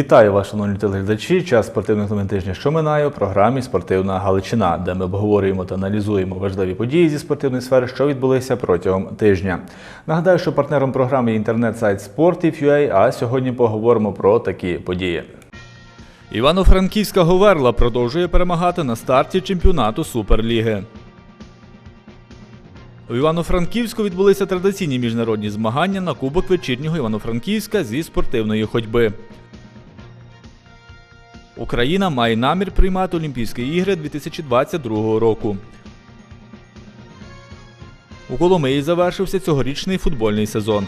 Вітаю вас, шановні телеглядачі. Час спортивних новин тижня, що минає у програмі Спортивна Галичина, де ми обговорюємо та аналізуємо важливі події зі спортивної сфери, що відбулися протягом тижня. Нагадаю, що партнером програми є інтернет-сайт Sportiv.ua, а сьогодні поговоримо про такі події. Івано-Франківська Говерла продовжує перемагати на старті чемпіонату Суперліги. У Івано-Франківську відбулися традиційні міжнародні змагання на Кубок вечірнього Івано-Франківська зі спортивної ходьби. Україна має намір приймати Олімпійські ігри 2022 року. У Коломиї завершився цьогорічний футбольний сезон.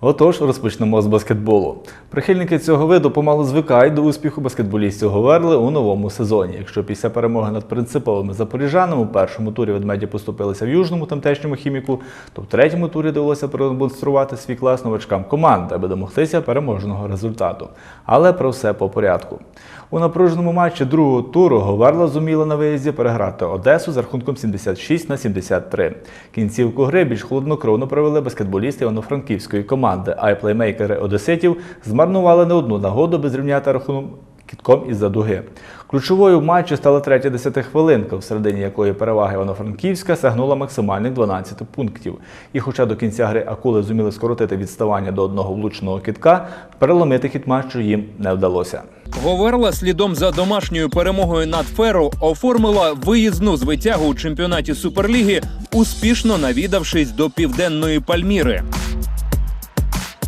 Отож, розпочнемо з баскетболу. Прихильники цього виду помалу звикають до успіху баскетболістів Говерли у новому сезоні. Якщо після перемоги над принциповими запоріжанами у першому турі ведмеді поступилися в южному тамтешньому хіміку, то в третьому турі довелося продемонструвати свій клас новачкам команди, аби домогтися переможного результату. Але про все по порядку. У напруженому матчі другого туру Говерла зуміла на виїзді переграти Одесу з рахунком 76 на 73. Кінцівку гри більш холоднокровно провели баскетболісти Івано-Франківської команди, а й плеймейкери Одеситів змарнували не одну нагоду без рівняти рахунок кітком із-за дуги. Ключовою в матчі стала третя десятихвилинка, в середині якої перевага Івано-Франківська сягнула максимальних 12 пунктів. І хоча до кінця гри акули зуміли скоротити відставання до одного влучного кітка, переломити хід матчу їм не вдалося. Говерла слідом за домашньою перемогою над Феро оформила виїзну звитягу у чемпіонаті Суперліги, успішно навідавшись до південної Пальміри.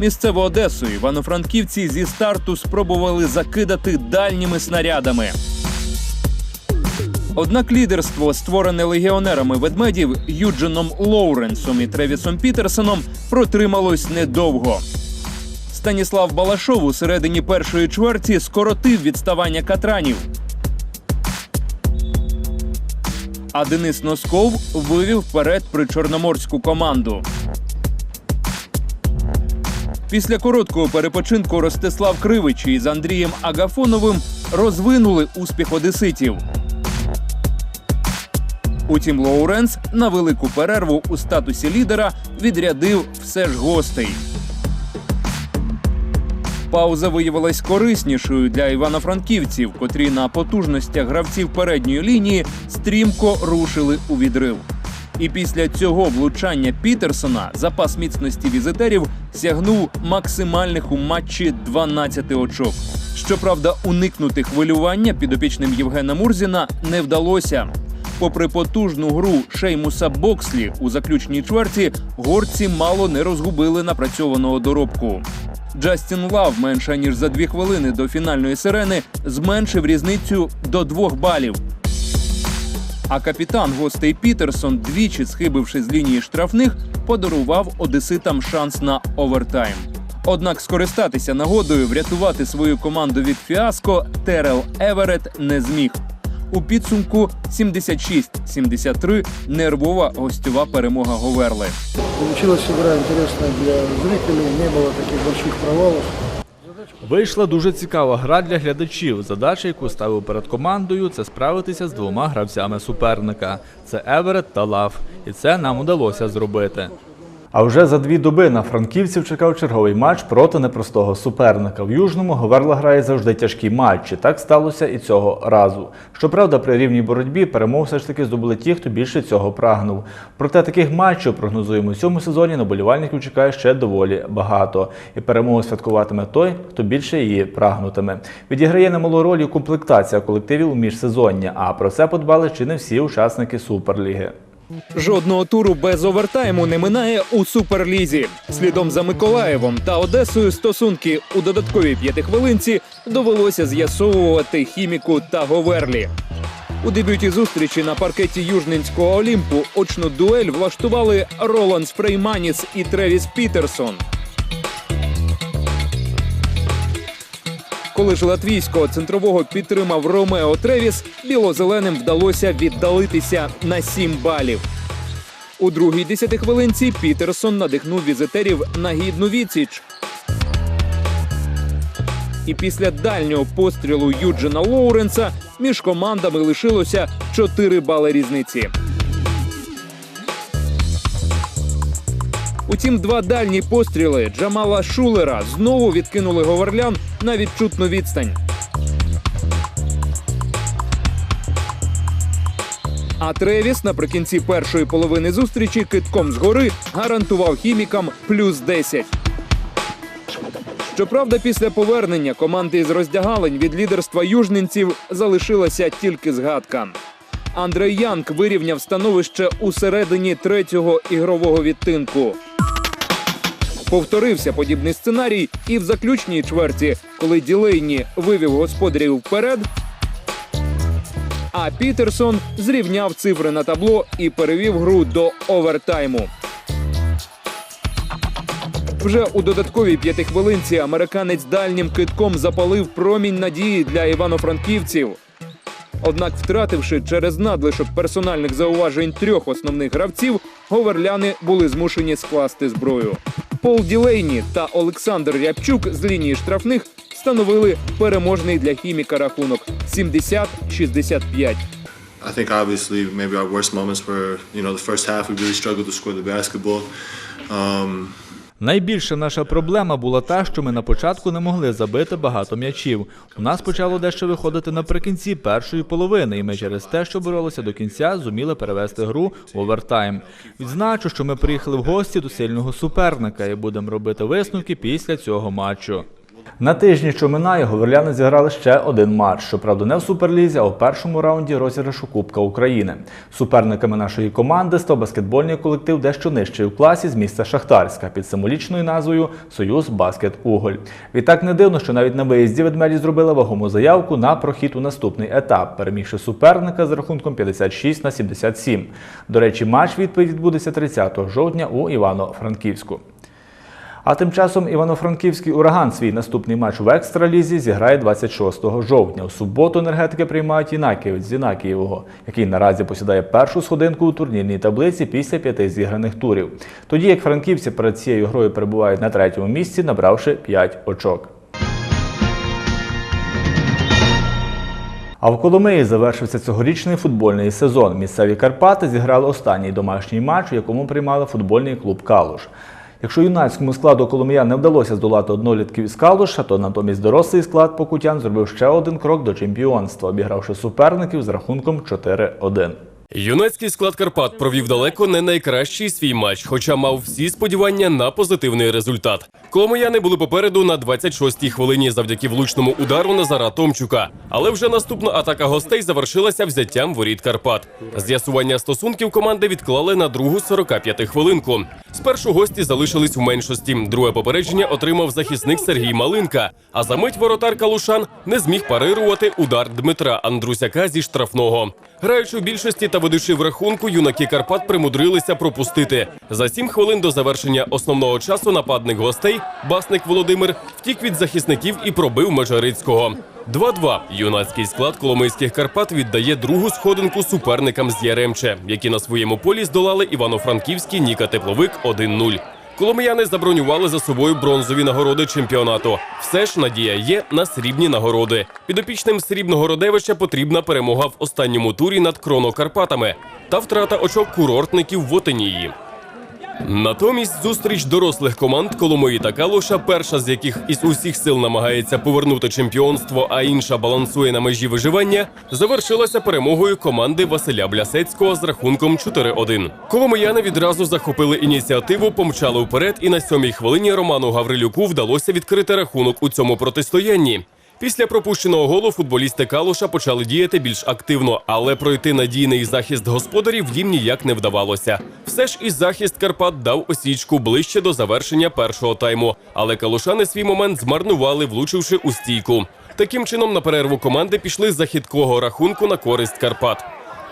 Місцеву Одесу івано-франківці зі старту спробували закидати дальніми снарядами. Однак лідерство, створене легіонерами ведмедів Юджином Лоуренсом і Тревісом Пітерсоном, протрималось недовго. Станіслав Балашов у середині першої чверті скоротив відставання катранів. А Денис Носков вивів вперед причорноморську команду. Після короткого перепочинку Ростислав Кривич із Андрієм Агафоновим розвинули успіх одеситів. Утім, Лоуренс на велику перерву у статусі лідера відрядив все ж гостей. Пауза виявилась кориснішою для івано-франківців, котрі на потужностях гравців передньої лінії стрімко рушили у відрив. І після цього влучання Пітерсона запас міцності візитерів сягнув максимальних у матчі 12 очок. Щоправда, уникнути хвилювання підопічним Євгена Мурзіна не вдалося. Попри потужну гру Шеймуса Бокслі у заключній чверті, горці мало не розгубили напрацьованого доробку. Джастін Лав менше ніж за дві хвилини до фінальної сирени зменшив різницю до двох балів. А капітан гостей Пітерсон, двічі схибивши з лінії штрафних, подарував одеситам шанс на овертайм. Однак скористатися нагодою врятувати свою команду від фіаско Терел Еверет не зміг. У підсумку 76-73 нервова гостьова перемога Говерли. Получилась игра интересная для зрителей, не было таких больших провалов. Вийшла дуже цікава гра для глядачів. Задача, яку ставив перед командою, це справитися з двома гравцями суперника: це Еверет та Лав. І це нам удалося зробити. А вже за дві доби на франківців чекав черговий матч проти непростого суперника. В Южному Говерла грає завжди тяжкі матчі. Так сталося і цього разу. Щоправда, при рівній боротьбі перемог все ж таки здобули ті, хто більше цього прагнув. Проте таких матчів прогнозуємо у цьому сезоні на болівальників чекає ще доволі багато. І перемогу святкуватиме той, хто більше її прагнутиме. Відіграє немалу роль і комплектація колективів у міжсезоння. А про це подбали чи не всі учасники Суперліги. Жодного туру без овертайму не минає у суперлізі. Слідом за Миколаєвом та Одесою стосунки у додатковій п'ятихвилинці довелося з'ясовувати хіміку та Говерлі. У дебюті зустрічі на паркеті Южненського Олімпу очну дуель влаштували Роланс Фрейманіс і Тревіс Пітерсон. Коли ж латвійського центрового підтримав Ромео Тревіс, білозеленим вдалося віддалитися на 7 балів. У другій десятихвилинці Пітерсон надихнув візитерів на гідну відсіч. І після дальнього пострілу Юджина Лоуренса між командами лишилося 4 бали різниці. Утім, два дальні постріли Джамала Шулера знову відкинули говорлян на відчутну відстань. А Тревіс наприкінці першої половини зустрічі китком згори гарантував хімікам плюс 10. Щоправда, після повернення команди із роздягалень від лідерства южненців залишилася тільки згадка. Андрей Янк вирівняв становище у середині третього ігрового відтинку. Повторився подібний сценарій і в заключній чверті, коли Ділейні вивів господарів вперед. А Пітерсон зрівняв цифри на табло і перевів гру до овертайму. Вже у додатковій п'ятихвилинці американець дальнім китком запалив промінь надії для івано-франківців. Однак, втративши через надлишок персональних зауважень трьох основних гравців, говерляни були змушені скласти зброю. Пол Ділейні та Олександр Рябчук з лінії штрафних встановили переможний для хіміка рахунок 70-65. I think obviously maybe our worst moments were, you know, the first half we really struggled to score the basketball. Um, Найбільша наша проблема була та, що ми на початку не могли забити багато м'ячів. У нас почало дещо виходити наприкінці першої половини, і ми через те, що боролися до кінця, зуміли перевести гру в овертайм. Відзначу, що ми приїхали в гості до сильного суперника і будемо робити висновки після цього матчу. На тижні, що минає, говерляни зіграли ще один матч. Щоправда, не в суперлізі, а у першому раунді розіграшу Кубка України. Суперниками нашої команди став баскетбольний колектив дещо нижчий у класі з міста Шахтарська під символічною назвою Союз Баскет Уголь. Відтак не дивно, що навіть на виїзді ведмеді зробили вагому заявку на прохід у наступний етап, перемігши суперника з рахунком 56 на 77. До речі, матч відповідь відбудеться 30 жовтня у Івано-Франківську. А тим часом Івано-Франківський ураган свій наступний матч в екстралізі зіграє 26 жовтня. У суботу енергетики приймають Інаківець з Інакієвого, який наразі посідає першу сходинку у турнірній таблиці після п'яти зіграних турів. Тоді як франківці перед цією грою перебувають на третьому місці, набравши 5 очок. А в Коломиї завершився цьогорічний футбольний сезон. Місцеві Карпати зіграли останній домашній матч, у якому приймали футбольний клуб Калуш. Якщо юнацькому складу Коломиян не вдалося здолати однолітків із Калуша, то натомість дорослий склад покутян зробив ще один крок до чемпіонства, обігравши суперників з рахунком 4-1. Юнацький склад Карпат провів далеко не найкращий свій матч, хоча мав всі сподівання на позитивний результат. Коломияни були попереду на 26-й хвилині завдяки влучному удару Назара Томчука. Але вже наступна атака гостей завершилася взяттям воріт Карпат. З'ясування стосунків команди відклали на другу 45 хвилинку. Спершу гості залишились у меншості. Друге попередження отримав захисник Сергій Малинка. А за мить воротар Калушан не зміг парирувати удар Дмитра Андрусяка зі штрафного. Граючи в більшості та ведучи в рахунку, юнаки Карпат примудрилися пропустити. За сім хвилин до завершення основного часу нападник гостей, басник Володимир, втік від захисників і пробив Межарицького. 2-2. Юнацький склад Коломийських Карпат віддає другу сходинку суперникам з Яремче, які на своєму полі здолали Івано-Франківський Ніка Тепловик 1-0. Коломияни забронювали за собою бронзові нагороди чемпіонату. Все ж надія є на срібні нагороди. Підопічним срібного родевища потрібна перемога в останньому турі над Кронокарпатами та втрата очок курортників в Отинії. Натомість зустріч дорослих команд Коломиї та Калуша, перша з яких із усіх сил намагається повернути чемпіонство, а інша балансує на межі виживання, завершилася перемогою команди Василя Блясецького з рахунком 4-1. Коломияни відразу захопили ініціативу, помчали вперед, і на сьомій хвилині Роману Гаврилюку вдалося відкрити рахунок у цьому протистоянні. Після пропущеного голу футболісти Калуша почали діяти більш активно, але пройти надійний захист господарів їм ніяк не вдавалося. Все ж і захист Карпат дав осічку ближче до завершення першого тайму, але калушани свій момент змарнували, влучивши у стійку. Таким чином, на перерву команди пішли з західкого рахунку на користь Карпат.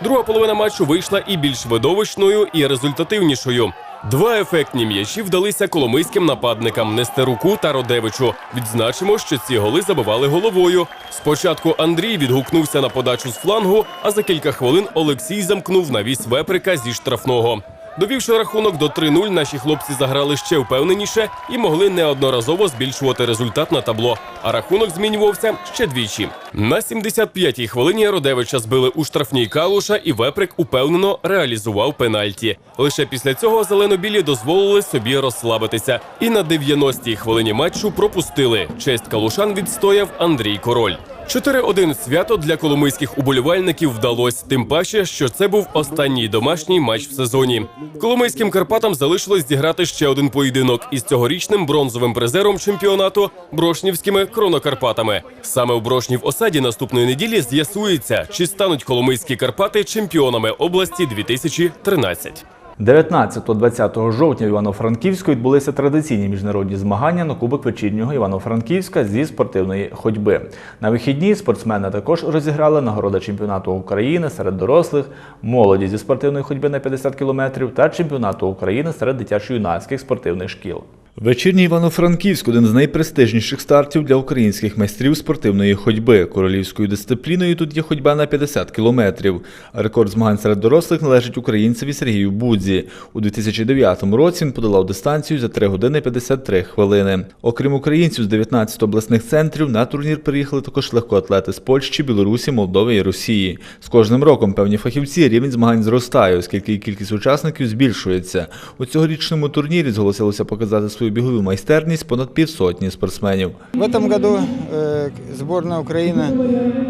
Друга половина матчу вийшла і більш видовищною, і результативнішою. Два ефектні м'ячі вдалися коломийським нападникам Нестеруку та Родевичу. Відзначимо, що ці голи забивали головою. Спочатку Андрій відгукнувся на подачу з флангу, а за кілька хвилин Олексій замкнув навіс веприка зі штрафного. Довівши рахунок до 3-0, наші хлопці заграли ще впевненіше і могли неодноразово збільшувати результат на табло. А рахунок змінювався ще двічі. На 75-й хвилині Родевича збили у штрафній калуша, і Веприк упевнено реалізував пенальті. Лише після цього зелено-білі дозволили собі розслабитися. І на 90-й хвилині матчу пропустили. Честь калушан відстояв Андрій Король. 4-1 свято для коломийських уболівальників вдалося, тим паче, що це був останній домашній матч в сезоні. Коломийським Карпатам залишилось зіграти ще один поєдинок із цьогорічним бронзовим призером чемпіонату Брошнівськими кронокарпатами. Саме у Брошнів осаді наступної неділі з'ясується, чи стануть коломийські Карпати чемпіонами області 2013. 19-20 жовтня в Івано-Франківську відбулися традиційні міжнародні змагання на Кубок вечірнього Івано-Франківська зі спортивної ходьби. На вихідні спортсмени також розіграли нагороди чемпіонату України серед дорослих, молоді зі спортивної ходьби на 50 кілометрів та чемпіонату України серед дитячо-юнацьких спортивних шкіл. Вечірній Івано-Франківськ один з найпрестижніших стартів для українських майстрів спортивної ходьби. Королівською дисципліною тут є ходьба на 50 кілометрів. Рекорд змагань серед дорослих належить українцеві Сергію Будзі. У 2009 році він подолав дистанцію за 3 години 53 хвилини. Окрім українців з 19 обласних центрів, на турнір приїхали також легкоатлети з Польщі, Білорусі, Молдови і Росії. З кожним роком певні фахівці рівень змагань зростає, оскільки кількість учасників збільшується. У цьогорічному турнірі зголосилося показати свою бігову майстерність понад півсотні спортсменів. В этом году э, сборная Украины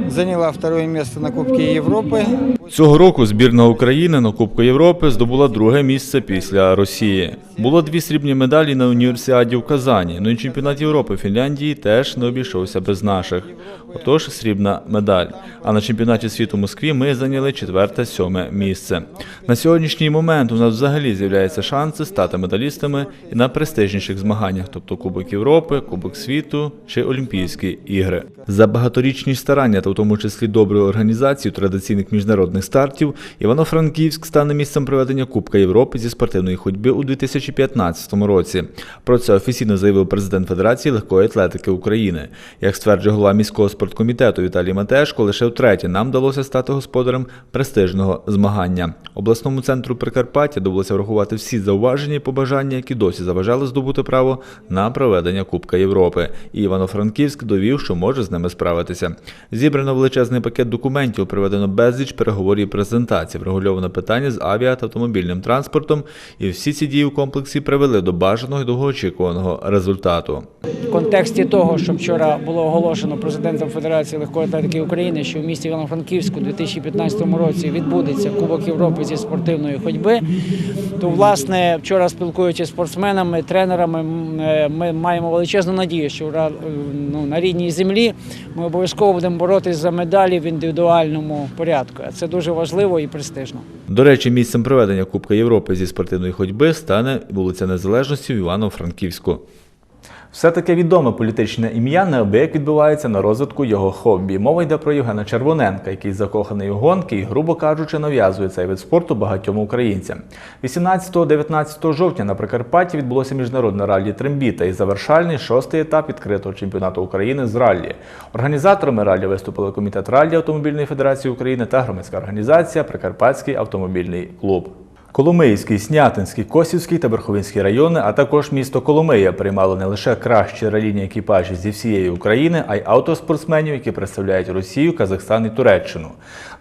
заняла второе место на Кубке Европы. Цього року збірна України на Кубку Європи здобула друге місце після Росії. Було дві срібні медалі на універсіаді в Казані. Ну і чемпіонат Європи в Фінляндії теж не обійшовся без наших. Отож, срібна медаль. А на чемпіонаті світу в Москві ми зайняли четверте-сьоме місце. На сьогоднішній момент у нас взагалі з'являються шанси стати медалістами і на престижніших змаганнях, тобто Кубок Європи, Кубок світу чи Олімпійські ігри. За багаторічні старання та в тому числі добру організацію традиційних міжнародних стартів Івано-Франківськ стане місцем проведення Кубка Європи зі спортивної ходьби у 2015 році. Про це офіційно заявив президент Федерації легкої атлетики України. Як стверджує голова міського спорткомітету Віталій Матешко, лише втретє нам вдалося стати господарем престижного змагання. Обласному центру Прикарпаття довелося врахувати всі зауваження і побажання, які досі заважали здобути право на проведення Кубка Європи. І Івано-Франківськ довів, що може з ними справитися. Зібрано величезний пакет документів, проведено безліч переговорів і презентацій, врегульовано питання з авіа та автомобільним транспортом, і всі ці дії в комплексі привели до бажаного і довгоочікуваного результату. Контексті того, що вчора було оголошено президентом Федерації легкої атлетики України, що в місті Івано-Франківську у 2015 році відбудеться Кубок Європи зі спортивної ходьби, то власне вчора спілкуючись з спортсменами, тренерами, е, ми маємо величезну надію, що е, ну, на рідній землі ми обов'язково будемо боротись за медалі в індивідуальному порядку. Це дуже важливо і престижно. До речі, місцем проведення Кубка Європи зі спортивної ходьби стане вулиця Незалежності в Івано-Франківську. Все таке відоме політичне ім'я неабияк відбувається на розвитку його хобі. Мова йде про Євгена Червоненка, який закоханий у гонки і, грубо кажучи, нав'язує цей вид спорту багатьом українцям. 18-19 жовтня на Прикарпатті відбулося міжнародне раллі Трембіта і завершальний шостий етап відкритого чемпіонату України з раллі. Організаторами раллі виступили комітет раллі Автомобільної Федерації України та громадська організація Прикарпатський автомобільний клуб. Коломийський, Снятинський, Косівський та Верховинський райони, а також місто Коломия приймали не лише кращі ралійні екіпажі зі всієї України, а й автоспортсменів, які представляють Росію, Казахстан і Туреччину.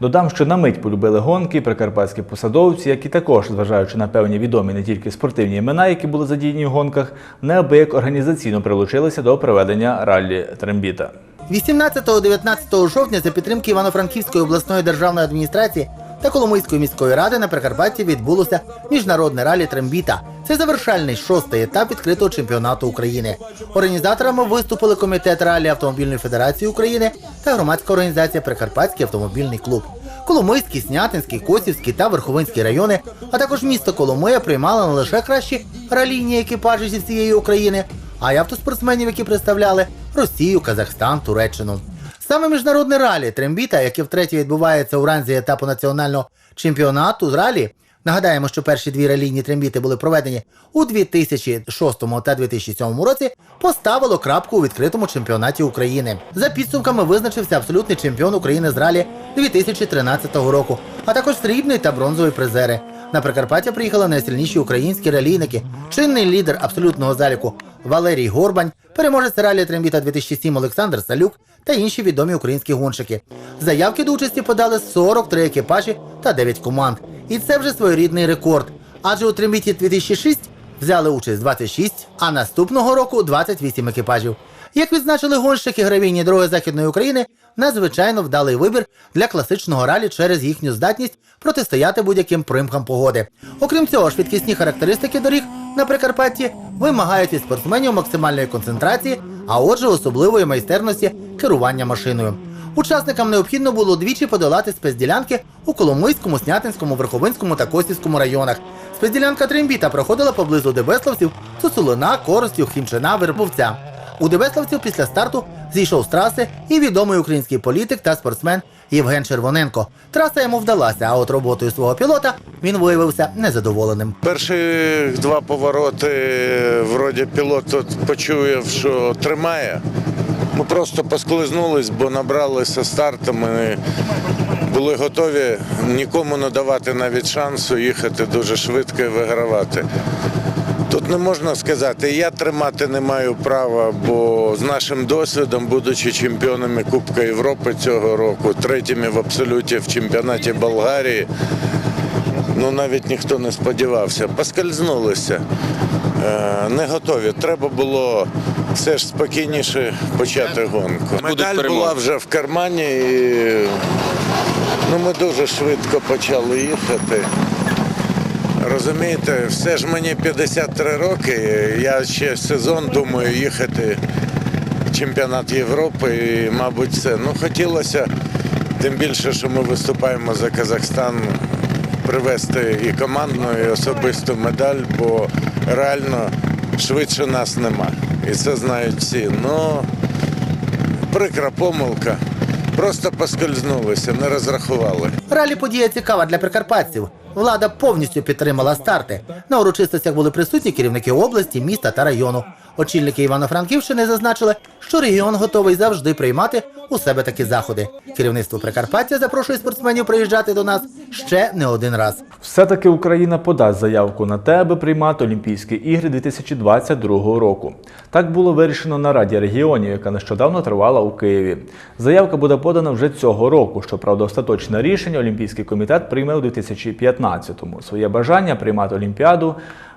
Додам, що на мить полюбили гонки прикарпатські посадовці, які також, зважаючи на певні відомі не тільки спортивні імена, які були задіяні в гонках, неабияк організаційно прилучилися до проведення раллі Трембіта. 18-19 жовтня за підтримки Івано-Франківської обласної державної адміністрації та Коломийської міської ради на Прикарпатті відбулося міжнародне ралі Трембіта. Це завершальний шостий етап відкритого чемпіонату України. Організаторами виступили комітет ралі Автомобільної Федерації України та громадська організація Прикарпатський автомобільний клуб. Коломийський, Снятинський, Косівський та Верховинський райони, а також місто Коломия приймали не лише кращі ралійні екіпажі зі всієї України, а й автоспортсменів, які представляли Росію, Казахстан, Туреччину. Саме міжнародне ралі Трембіта, яке втретє відбувається у ранзі етапу національного чемпіонату з ралі. Нагадаємо, що перші дві ралійні трембіти були проведені у 2006 та 2007 році. Поставило крапку у відкритому чемпіонаті України. За підсумками визначився абсолютний чемпіон України з ралі 2013 року, а також срібний та бронзовий призери. На Прикарпаття приїхали найсильніші українські ралійники, чинний лідер абсолютного заліку Валерій Горбань, переможець ралі Трембіта 2007 Олександр Салюк та інші відомі українські гонщики. Заявки до участі подали 43 екіпажі та 9 команд. І це вже своєрідний рекорд. Адже у Трембіті 2006 взяли участь 26, а наступного року 28 екіпажів. Як відзначили гонщики гравійні дороги Західної України, надзвичайно вдалий вибір для класичного ралі через їхню здатність протистояти будь-яким примкам погоди. Окрім цього, швидкісні характеристики доріг на Прикарпатті вимагають від спортсменів максимальної концентрації, а отже, особливої майстерності керування машиною. Учасникам необхідно було двічі подолати спецділянки у Коломийському, Снятинському, Верховинському та Косівському районах. Спецділянка Трембіта проходила поблизу Дебеславців, Сосулина, Коростів, Хімчина, Вербовця. У Дебеславців після старту зійшов з траси і відомий український політик та спортсмен Євген Червоненко. Траса йому вдалася, а от роботою свого пілота він виявився незадоволеним. Перші два повороти, вроді пілот тут почув, що тримає. Ми просто поскользнулись, бо набралися старту. Ми були готові нікому не давати навіть шансу їхати дуже швидко і вигравати. Тут не можна сказати, я тримати не маю права, бо з нашим досвідом, будучи чемпіонами Кубка Європи цього року, третіми в абсолюті в чемпіонаті Болгарії, ну навіть ніхто не сподівався. Поскользнулися. Е, не готові. Треба було все ж спокійніше почати гонку. Медаль була вже в кармані. І, ну, ми дуже швидко почали їхати. Розумієте, все ж мені 53 роки. Я ще сезон думаю їхати в чемпіонат Європи і, мабуть, все. Ну, хотілося, тим більше, що ми виступаємо за Казахстан, привезти і командну, і особисту медаль, бо реально швидше нас нема. І це знають всі. Ну, прикра помилка. Просто поскользнулися, не розрахували. Ралі подія цікава для прикарпатців. Влада повністю підтримала старти. На урочистостях були присутні керівники області, міста та району. Очільники Івано-Франківщини зазначили, що регіон готовий завжди приймати у себе такі заходи. Керівництво Прикарпаття запрошує спортсменів приїжджати до нас ще не один раз. Все-таки Україна подасть заявку на те, аби приймати Олімпійські ігри 2022 року. Так було вирішено на Раді регіонів, яка нещодавно тривала у Києві. Заявка буде подана вже цього року. Щоправда, остаточне рішення Олімпійський комітет прийме у 2015-му. Своє бажання приймати Олімпіаду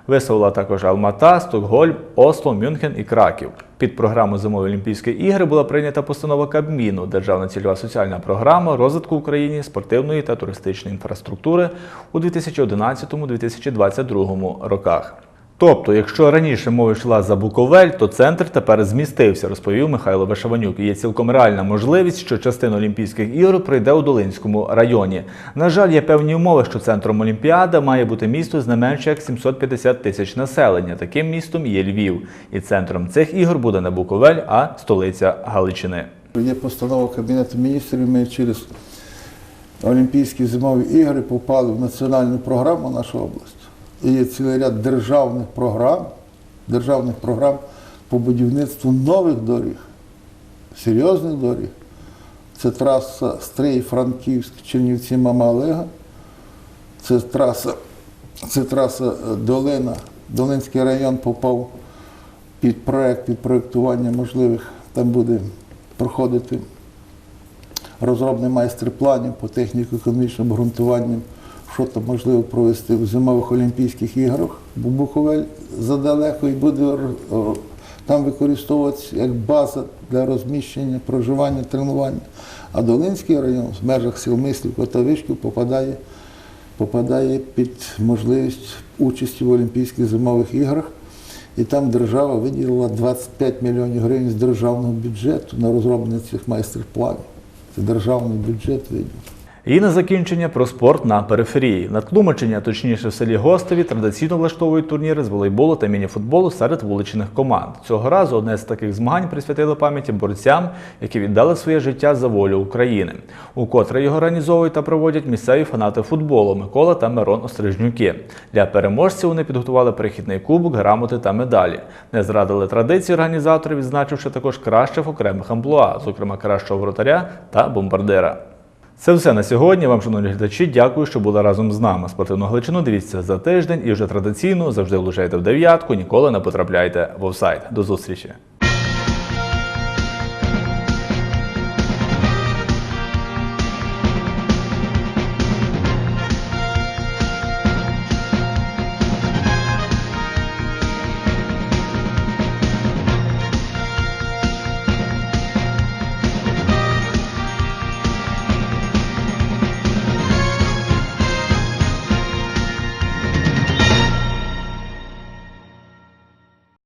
висловила також Алмата, Стокгольм, Осло, Мюнхен і Краків. Під програму Зимові Олімпійські ігри була прийнята постанова Кабміну, Державна цільова соціальна програма розвитку в Україні спортивної та туристичної інфраструктури у 2011-2022 роках. Тобто, якщо раніше мова йшла за Буковель, то центр тепер змістився, розповів Михайло Вишаванюк. І є цілком реальна можливість, що частина Олімпійських ігор пройде у Долинському районі. На жаль, є певні умови, що центром Олімпіада має бути місто з не менше як 750 тисяч населення. Таким містом є Львів. І центром цих ігор буде не Буковель, а столиця Галичини. Є постанова Кабінету міністрів, ми через Олімпійські зимові ігри попали в національну програму нашої області. І цілий ряд державних програм, державних програм по будівництву нових доріг, серйозних доріг. Це траса Стрий, Франківськ, Чернівці, Мама Олега. Це траса, це траса е, Долина. Долинський район попав під проект, під проєктування можливих. Там буде проходити розробний майстер планів по техніко-економічним обґрунтуванням, що там можливо провести в зимових Олімпійських іграх, бо Буковель задалеко і буде там використовуватися як база для розміщення, проживання, тренування. А Долинський район в межах сіл мислів Котовичків попадає, попадає під можливість участі в Олімпійських зимових іграх. І там держава виділила 25 мільйонів гривень з державного бюджету на розроблення цих майстер-планів. Це державний бюджет виділив. І на закінчення про спорт на периферії. На Тлумачення, точніше в селі Гостові, традиційно влаштовують турніри з волейболу та мініфутболу серед вуличних команд. Цього разу одне з таких змагань присвятили пам'яті борцям, які віддали своє життя за волю України. Укотре його організовують та проводять місцеві фанати футболу Микола та Мирон Острижнюки. Для переможців вони підготували перехідний кубок, грамоти та медалі. Не зрадили традиції організаторів, відзначивши також кращих окремих амплуа, зокрема кращого вратаря та бомбардира. Це все на сьогодні. Вам, шановні глядачі, дякую, що були разом з нами. Спортивну Галичину дивіться за тиждень і вже традиційно завжди влучайте в дев'ятку, ніколи не потрапляйте в офсайд. До зустрічі!